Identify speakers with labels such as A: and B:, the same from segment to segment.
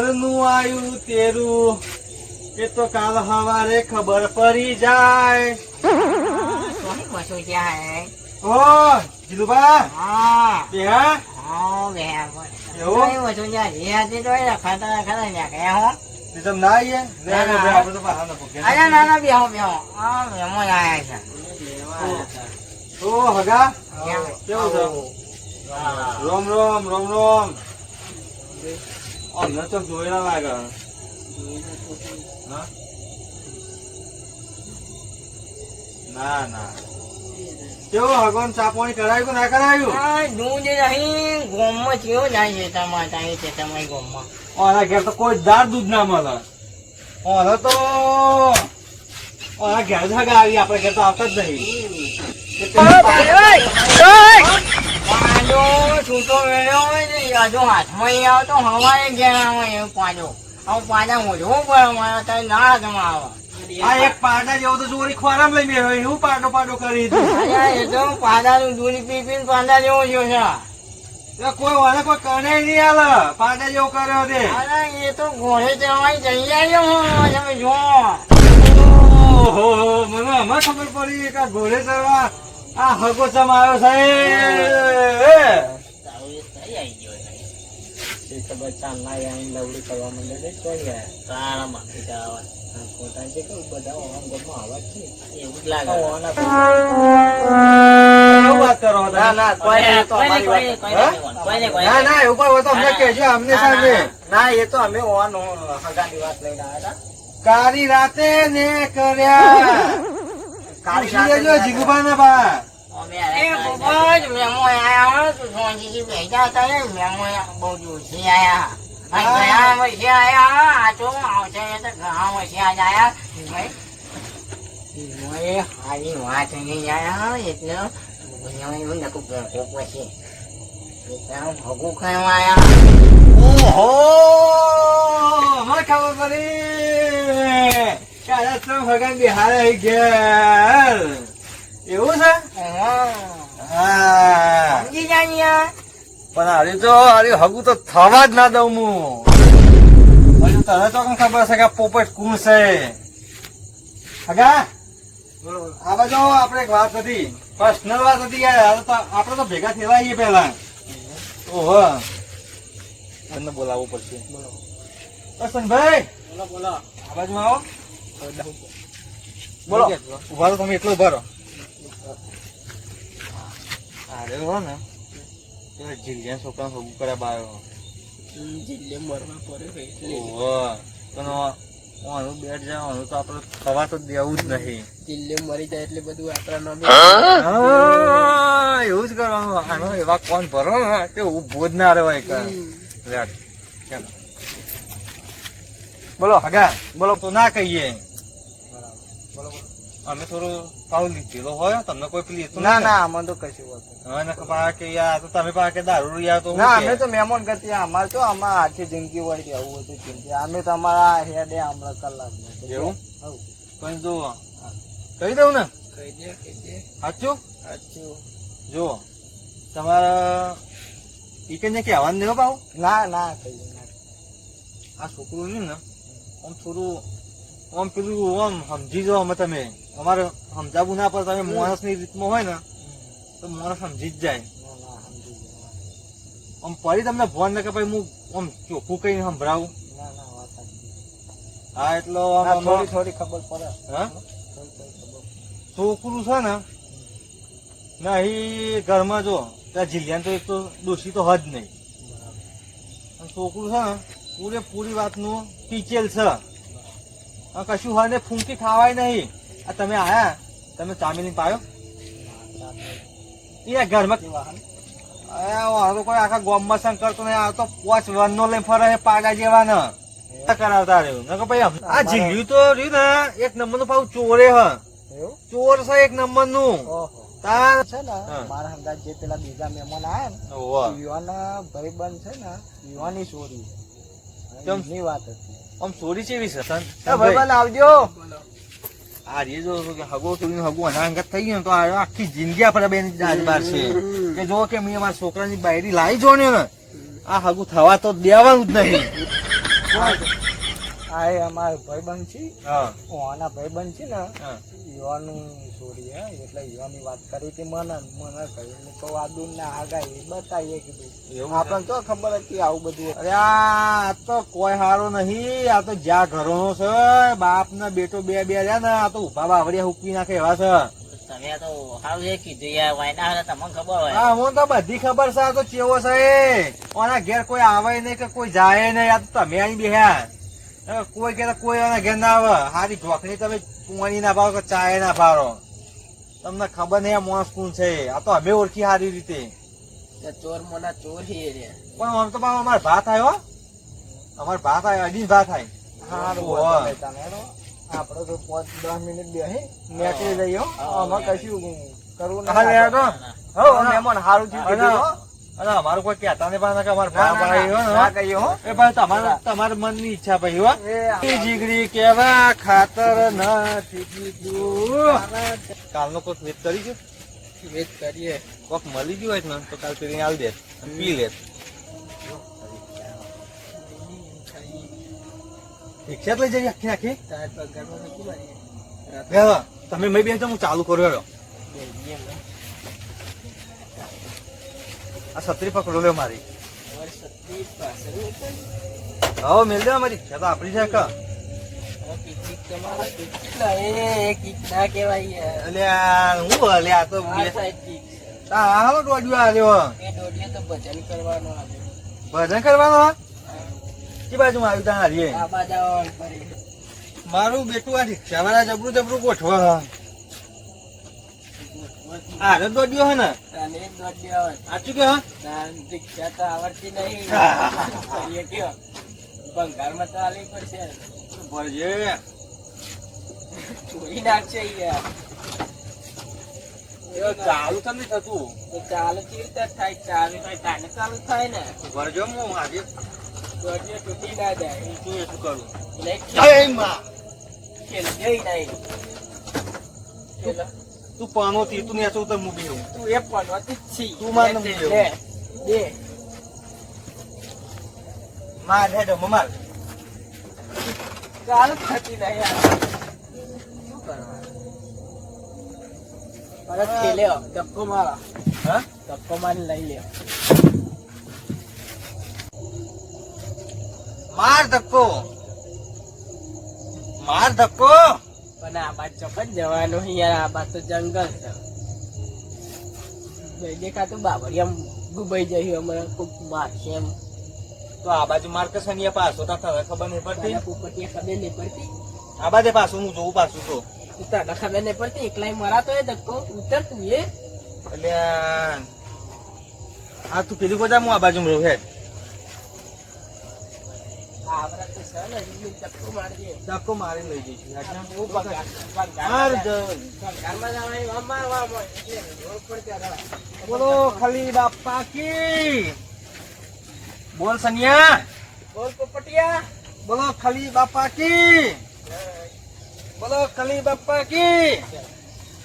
A: ઘરનું આવ્યું તેરું. એ તો કાલ હવારે ખબર પડી જાય. ઓ જીલુબા.
B: હા
A: બે હા?
B: હા
A: એવું?
B: કઈ વસ્તુ ત્યાં તો રખાતા રખાતા ત્યાં ગયા હો
A: તમે ના આવીએ આપણે તો
B: અરે ના ના બેહો બેહો. હા મહેમાન આયા છે.
A: ઓ હગા?
B: કેવું
A: છે? રોમ રોમ રોમ રોમ. અમને તો ના લાગે ના ના કેવું હગવાન ચાપણી કરાયું કે ના કરાયું
B: ગોમમાં કેવો જાય છે તમારે ત્યાં છે તમારી ગોમમાં
A: ઓના ઘેર તો કોઈ દાર દૂધ ના મળે ઓને તો ઓના ઘેર જ હગા આવી આપણે ઘેર તો આવતા જ નહીં
B: પાડો છૂટો વેળ્યો હોય ને હજુ હાથમાં આવતો હવારે ઘેર એવું પાડો હવે પાડા મોઢવું પડે મારે ત્યાં ના આવે.
A: આ એક પાડા જેવો તો ચોરી ખોરામ લઈ મેળવ્યો એવું પાડો પાડો કરી
B: એ તો પાડાનું દૂધ પી પીને પાંડા જેવો થયો છે.
A: કોઈ વાળા કોઈ કને નહીં આલે પાડા જેવો કર્યો તે.
B: અરે એ તો ઘોડે ચડવાની જઈ આવ્યો તમે જો
A: ઓહો મને હમણાં ખબર પડી કે ઘોડે ચડવા આ હગો ચમ આવ્યો સાહેબ કરો?
C: ના, ના, ના ના
B: ના, ના. ના. ના
C: એ તો અમે ઓન હગાની વાત લઈને આવ્યા
A: કાળી રાતે ને કર્યા લેજો
C: રાતે
A: જીગુભાના બા
B: એ બહુ જ મહેમાન આયા હોય તો સોનજીજી બેઠા હતા ને મહેમાન બહુ આયા અને ઘણા વર્ષે આયા આ તો આવશે તો ઘણા વર્ષે આજ મોએ હારી વાત નહીં આયા એટલે એવું નકું ભેગું પછી ભગું ખાવા આયા
A: ઓહો, મને ખબર પડી. કાલે તો ભગવાન બિહાર આવી ઘેર એવું છે? હા
B: સમજી જાય યાર
A: પણ અરે તો હારી હગું તો થવા જ ના દઉં હું. હજુ તને તો કઈ ખબર છે કે પોપટ કુણ છે? હગા? આ બાજુ આપણે એક વાત હતી. પર્સનલ વાત હતી યાર. હાલ તો આપણે તો ભેગા થયેલા છીએ પેલા ઓહો. તમને બોલાવવું પડશે. કરશનભાઈ
C: બોલો બોલો.
A: આ બાજુ આવો. બોલો. ઊભા રહો તમે એટલો ઊભા રહો. અરે હો ને. પેલા જીલિયા છોકરા ભોગું કર્યા બાયો.
C: જિલ્લે મરવા પડે
A: ઓહો. પણ આનું બેટ જાય આનું તો આપણે થવા તો દેવું જ નહીં.
C: જિલ્લે મરી જાય એટલે બધું આપણા
A: હા, એવું જ કરવાનું. આનો એવા કોણ ભરો? ને તે ઊભો જ ના રહેવાય કર લેટ, બોલો હગા બોલો તો ના કહીએ. અમે થોડું પાઉં લીધેલો હોય તમને કોઈ પેલી તો
C: ના
A: ના
C: અમને તો કશું હોતું
A: હવે પા કે યાર તો તમે પા કે દારૂ યાર તો
C: ના અમે તો મહેમાન કરતી અમારે તો આમાં આખી જિંદગી વળી આવું હતું જિંદગી અમે તો અમારા હેડે હમણાં કલાક
A: એવું? પણ જો કહી દઉં ને?
C: કહી દે કહી દે.
A: સાચું?
C: સાચું.
A: જો તમારા ઈ કે ને કહેવાનું નહીં હો પાઉં
C: ના ના કહી
A: આ છોકરું ને? આમ થોડું આમ પેલું આમ સમજી જાઓ અમે તમે. અમારે સમજાવવું ના પડે તમે માણસની રીતમાં હોય ને તો માણસ સમજી જ જાય. આમ ફરી તમને ફોન ને કે ભાઈ હું આમ ચોખ્ખું કઈ સંભળાવું. હા એટલો
C: થોડી થોડી ખબર પડે.
A: હા? છોકરું છે ને? ના એ ઘરમાં જો ત્યાં જિલ્લાને તો એક તો દોષી તો હજ નહીં. છોકરું છે ને પૂરેપૂરી વાતનું ટીચેલ છે. કશું હોય ને ફૂંકી ખાવાય નહીં. આ તમે આયા? તમે ચામીની પાયો? એ ઘરમાં આ કોઈ આખા ગામમાં સંગ કરતો નહીં. આવતો પોચ વન નો લઈ ફરે પાડા જેવા ને કરાવતા રહ્યું. નકર ભાઈ આ જીલ્યું તો રહ્યું ને. એક નંબરનું પાછું ચોરે હ. ચોર છે એક
C: નંબરનું
A: તાર
C: છે ને મારા હંગાત જે પેલા બીજા મહેમાન આયા ને યુવાન ભાઈબંધ છે ને યુવાની ચોરી
A: કેમ?
C: ની વાત હતી.
A: આમ ચોરી ચેવી છે? સન
C: ભાઈબંધ આવજો.
A: આ રે જો કે હગો ચોરી હગો અનાંગત થઈ ગયો તો આખી જિંદગી આપણે બેન આજબાર છે. કે જો કે મેં મારા છોકરાની બાયરી લાવી જો ને આ હગું થવા તો દેવાનું જ નહીં.
C: આ એ અમારો ભાઈબંધ છે. ઓના ભાઈબંધ છે ને. છોડી હે એટલે યુવાની વાત કરી હતી મને મને કહ્યું તો આ દૂર ના આગા એ બતાવીએ કીધું
A: એવું
C: આપણને તો ખબર હતી આવું બધું
A: અરે આ તો કોઈ હારો નહીં આ તો જ્યાં ઘરોનો છે બાપ ને બેટો બે બે રહ્યા ને આ તો ઊભા બાવડિયા હુકવી નાખે એવા છે.
D: તમે તો સારું એ કીધું યાર વાયના તમને ખબર હોય.
A: હા હું તો બધી ખબર છે આ તો ચેવો છે ઓના ઘેર કોઈ આવે નહીં કે કોઈ જાય નહીં આ તો તમે અહીં બેહ્યા. હવે કોઈ કે કોઈ એના ઘેર ના આવે. હારી ઢોકણી તમે પાણી ના ભાવ કે ચાય ના ભાવો તમને ખબર નહીં આ માણસ કોણ છે. આ તો અમે ઓળખી સારી રીતે.
D: ચોર મોના ચોર હી
A: પણ આમ તો બાબા અમારે ભાત આવ્યો અમારે ભાત આવ્યો અઢી ભાત થાય
C: આપડે તો પાંચ દસ મિનિટ બેહી નીકળી જઈએ અમારે કશું કરવું મહેમાન હારું થયું.
A: અરે અમારું કોઈ કહેતા નહીં પાછા અમારે
C: હો.
A: એ ભાઈ તમારે તમારા મનની ઈચ્છા ભાઈ હો.
C: એ
A: જીગરી કેવા ખાતર નથી કાલનો કોઈક વેત કરી છે
C: વેટ કરીએ.
A: કોક મળી ગયું હોય ને તો કાલ પેલી આલ દે. પી લે. રિક્ષા લઈ જઈએ આખી આખી? તમે મેં બેસજો હું ચાલુ કર્યો. આ છત્રી પકડો લ્યો મારી. હવે મેલ દે મારી છે તો આપણી છે કા? ભજન કરવાનો કે બાજુ આવ્યું ત્યાં મારું બેટું આ રિક્ષા વાળા જબરું જબરું ગોઠવા આ રે દોડ્યો હે ને? સાચું કે હા
D: રિક્ષા તો આવડતી નહીં. કરીએ કયો? બંગાળમાં તો આલી પડશે.
A: ભરજે.
D: ચોરી નાખશે યાર.
A: એ ચાલુ તો નહીં થતું.
D: ચાલુ કેવી રીતે થાય? ચાલુ થાય તાને ચાલુ થાય ને.
A: ભરજો હું આજે.
D: દોડીએ તૂટી ના જાય.
A: શું એ શું કરું?
D: એટલે
A: જય માં
D: કે જઈ નહીં.
A: તું પાનો તી તું નેસો તો હું બી
D: તું એ પાનો છી.
A: તું માર
D: નમ
A: દે
D: દે
A: માર હેડો મમાર
D: જ થતી નહીં યાર. શું કરવા પરત ખેલે ધક્કો મારો.
A: હા?
D: ધક્કો મારી લઈ લ્યો.
A: માર ધક્કો. માર ધક્કો.
D: પણ આ બાદ ચોક્કસ જવાનું યાર આ બાદ તો જંગલ છે. જઈ દેખાતું બાબરી આમ ગુબાઈ જઈ અમારે કોક મારશે એમ.
A: તો આ બાજુ માર કે સનિયા પાછો તા તને ખબર નહીં પડતી?
D: પોપટીએ ખબર નહીં પડતી?
A: આ બાજુ પાછું હું જોઉં પાછું તો.
D: તને ખબર નહીં પડતી? એકલાય મરાતો એ ધક્કો ઉતર તું એ
A: એટલે આ તું પેલી બધા હું આ બાજુ રહું હેડ.
D: રોડ પર ત્યાં રહે.
A: બોલો ખાલી બાપા કી. બોલ સનિયા.
D: બોલ પોપટિયા.
A: બોલો ખાલી બાપા કી. બોલો ખાલી બાપા કી.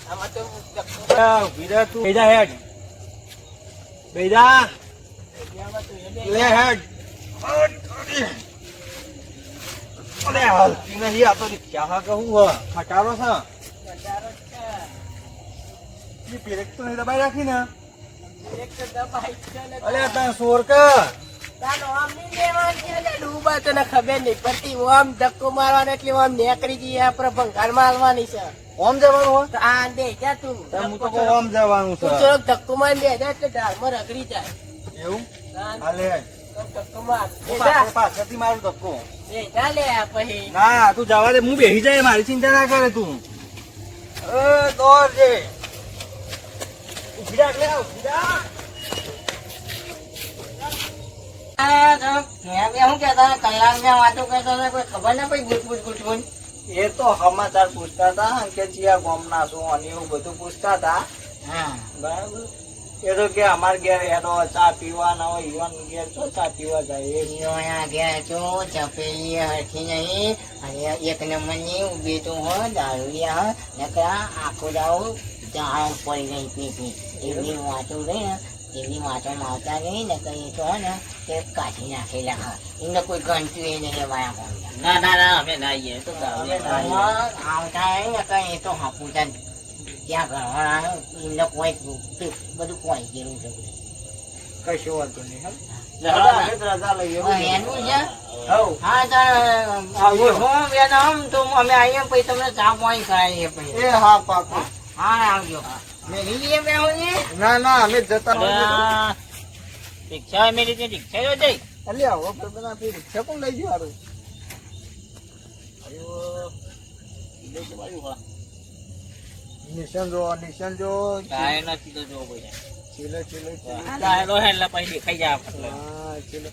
D: આમાં તો ધક્કો
A: બેજા હેડ.
D: બે
A: લે હેડ. અરે હાલતી નહીં આ તો હા કહું હ ખટારો છે? એ પેરેક તો નહીં દબાઈ રાખી ને.
D: તો
A: અલે સોર કા
D: ખબર નહીં પડતી. આમ ધક્કો મારવાનો એટલે ઓમ નેકરી જઈએ આપણે ભંગારમાં હાલવાની છે.
A: ઓમ જવાનું
D: આ દે જા તું.
A: તો હું તો ઓમ જવાનું
D: તું
A: છે
D: થોડોક ધક્કો મારી દે એટલે ઢાળમાં રગડી જાય.
A: એવું?
D: હા,
A: હાલે.
D: થોડોક ધક્કો માર દે
A: હું
D: જા.
A: પાછળ પાછળથી મારું ધક્કો.
D: દે જા લે આ પછી.
A: ના તું જવા દે હું બેસી જાય મારી ચિંતા ના કરે તું. એ દોર જે. ઊભી રાખ લે ઊભી રાખ.
D: તો ત્યાં બે શું કહેતા હતા? કલાક બે વાતો કરતા હતા કોઈ ખબર ના પડી ગુટ ગુટ ગુટ ગુટ.
C: એ તો સમાચાર પૂછતા હતા કે જીયા ગોમ ના શું અને એવું બધું પૂછતા હતા.
D: હા.
C: બરાબર? એ તો કે અમાર ઘેર એનો ચા પીવાના હોય ઈવન ઘેર તો ચા પીવા જાય? એ
D: અહીંયા ગયા છો ચપેલી હરખી નહીં. અને એક નંબરની ઊભી તો હો દારૂડિયા હો. નકરા આખો દાવ જાણ પડી ગઈ પીતી એવી વાતો રહી ને
B: એમની માથામાં આવતા નહીં ને કઈ તો હે ને તે કાઢી નાખેલા હા. એમને કોઈ ગણતું એ નહીં કોણ?
E: ના ના ના અમે ના આવીએ તો.
B: આવતા નહીં ને કઈ એ તો હાપુતા ત્યાં એમને કોઈ બધું કોઈ ગયેલું છે. બધું.
C: વાંધો નહીં રીક્ષા.
E: આ રિક્ષા જઈ.
C: અલ્યા હવે રિક્ષા પણ લઈ ગયું હારું?
E: અયો, ઈલે તો બાજુ હા.
C: નિશાન જો નિશાન જો
E: કાંઈ નથી તો જો ભાઈ
C: ચીલો ચીલો ચીલે.
E: એટલે પછી દેખાઈ જાય આપણને.
C: હા ચીલો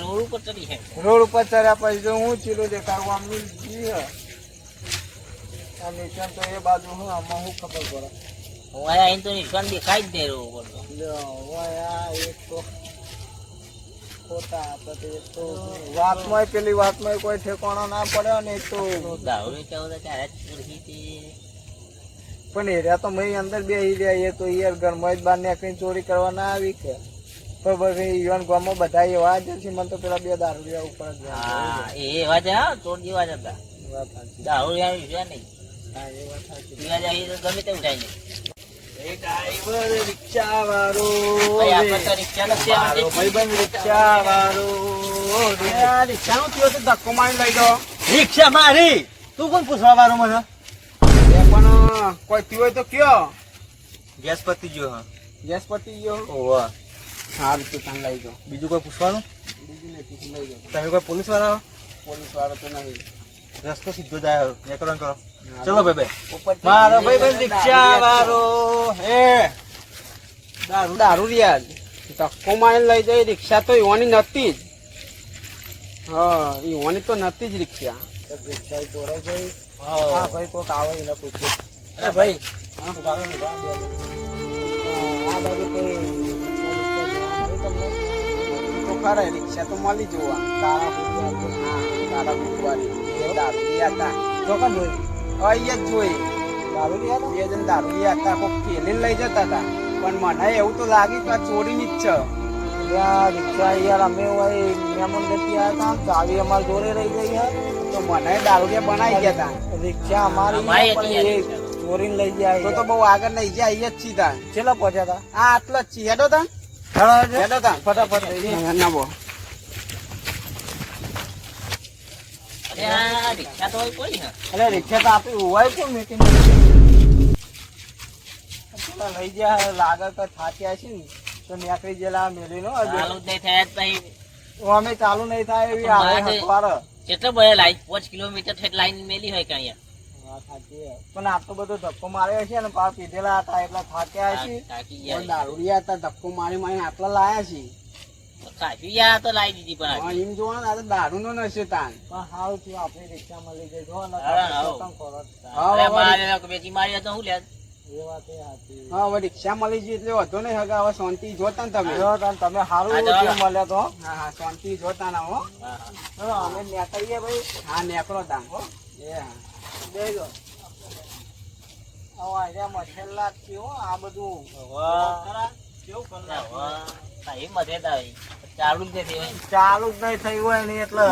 E: રોડ ઉપર ચડી છે.
C: રોડ ઉપર ચડ્યા પછી જો હું ચીલો દેખાડું આમ જી હે. આ નિશાન તો એ બાજુ હું આમાં હું ખબર પડે
E: વાયા અહીં તો નિશાન દેખાય જ નહીં રોડ ઉપર
C: આ એક તો ખોટા પછી તો વાતમાં પેલી વાતમાં કોઈ ઠેકાણો ના પડ્યો ને તો
E: દાવડી વેચાવો તો ત્યારે જ
C: પણ એરિયા તો મેં અંદર બે રહ્યા એ તો યાર ઘરમાં જ બહાર નીકળીને ચોરી કરવા ના આવી કે. પણ પછી ઈવન ગામમાં બધા એવા જ છે મને તો પેલા બે દારૂડિયા ઉપર જ
E: હા એ એવા જ હા ચોર જેવા જ હતા. દારૂડિયા વિશે નહીં.
C: હા, એ વાત સાચી.
E: પીવા જાય તો ગમે તે ઉઠાઈ નહીં
C: ડ્રાઈવર રિક્ષા વાળો
E: રિક્ષા નથી
C: ભાઈબંધ રિક્ષા વાળો. આ રિક્ષાનો થયો ધક્કો મારી લઈ દો
A: રિક્ષા મારી? તું કોણ પૂછવા વાળો મને?
C: એ કોઈ પીવો હોય તો કયો.
A: ગેસ પતી ગયો હા.
C: ગેસ પતી ગયો.
A: ઓવા
C: સારું તું તમે લઈ જાઓ.
A: બીજું કોઈ પૂછવાનું?
C: બીજું નથી લઈ જાઓ.
A: તમે કોઈ પોલીસવાળા
C: પોલીસ વાળો તો નહીં.
A: રસ્તો સીધો જાય નીકળવાનું કરો. ચલો ભાઈ ભાઈ. મારો ભાઈ ભાઈ રિક્ષા વાળો હે.
C: દારૂ દારૂ રિયાજ ધક્કો મારી લઈ જાય રિક્ષા તો ઈવાની નથી જ. હા ઈવાની તો નતી જ રિક્ષા. રિક્ષા ચોરે છે હા ભાઈ કોક આવે એને પૂછ્યું
A: અરે ભાઈ.
C: રિક્ષા? તો ખરા રિક્ષા તો મળી જોવા. તારા. તારા હતા ચોકન જોઈ? અહીંયા જ જોઈ. દારૂડિયા બે જણ હતા પેલીને લઈ જતા હતા. પણ મને એવું તો લાગ્યું કે આ ચોરીની જ છે. રિક્ષા યાર અમે હોય મહેમાન ગતિ આવ્યા હતા ચાવી અમારી જોડે રહી ગઈ યાર. તો મને દારૂડિયા બનાવી ગયા હતા રિક્ષા અમારી પણ. ચોરીને લઈ જાય તો તો બહુ આગળ નહીં જાય અહીંયા જ સીધા છેલ્લા પહોંચ્યા હતા આ આટલા જ છીએ હેડો તા હેડો તા ફટાફટ ના બો
E: રિક્ષા તો હોય કોઈ
C: અરે રિક્ષા તો આપી હોય કોણ મેકીને લઈ ગયા લાગે કે થાક્યા છે ને તો નીકળી ગયેલા મેલી નો
E: ચાલુ નહીં થયા પછી
C: અમે ચાલુ નહીં થાય એવી
E: તો
C: આવે
E: કેટલો ભય લાઈન પાંચ કિલોમીટર ઠેઠ લાઈન મેલી હોય કે અહીંયા
C: પણ આટલો બધો ધક્કો માર્યો છે ને પાર પીધેલા હતા એટલે થાક્યા છે દારૂડિયા હતા ધક્કો મારી મારી આટલા લાયા છે
E: કાકી તો લાવી દીધી પણ
C: પણ એમ જોવા દારૂ નો નશો તાન. પણ આપણી લઈ ને
E: બેચી મારી તો હું લે
C: હવે રિક્ષા મળી જઈ એટલે વધુ નહીં હગા હવે શાંતિ જોતા ને તમે. જોતા તમે સારું મળ્યા મળ્યો તો. હા હા શાંતિ જોતા ના હો. અમે નીકળીએ ભાઈ. હા નેકડો તાન હો. એ હા. બેજો હવે અહીંયા મછેલા જ છે હો આ બધું. કેવું.
E: હા. ચાલુ જ નથી
C: ચાલુ જ નહીં થયું હોય ને એટલે.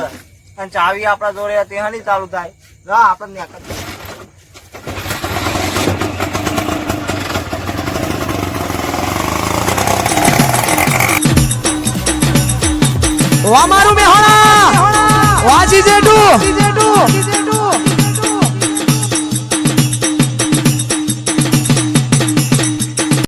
C: અને ચાવી આપણા જોડે હતી હાલી ચાલુ થાય. હા આપણે નીકળીએ
F: વામારું મેહોણા વાજી જેટુ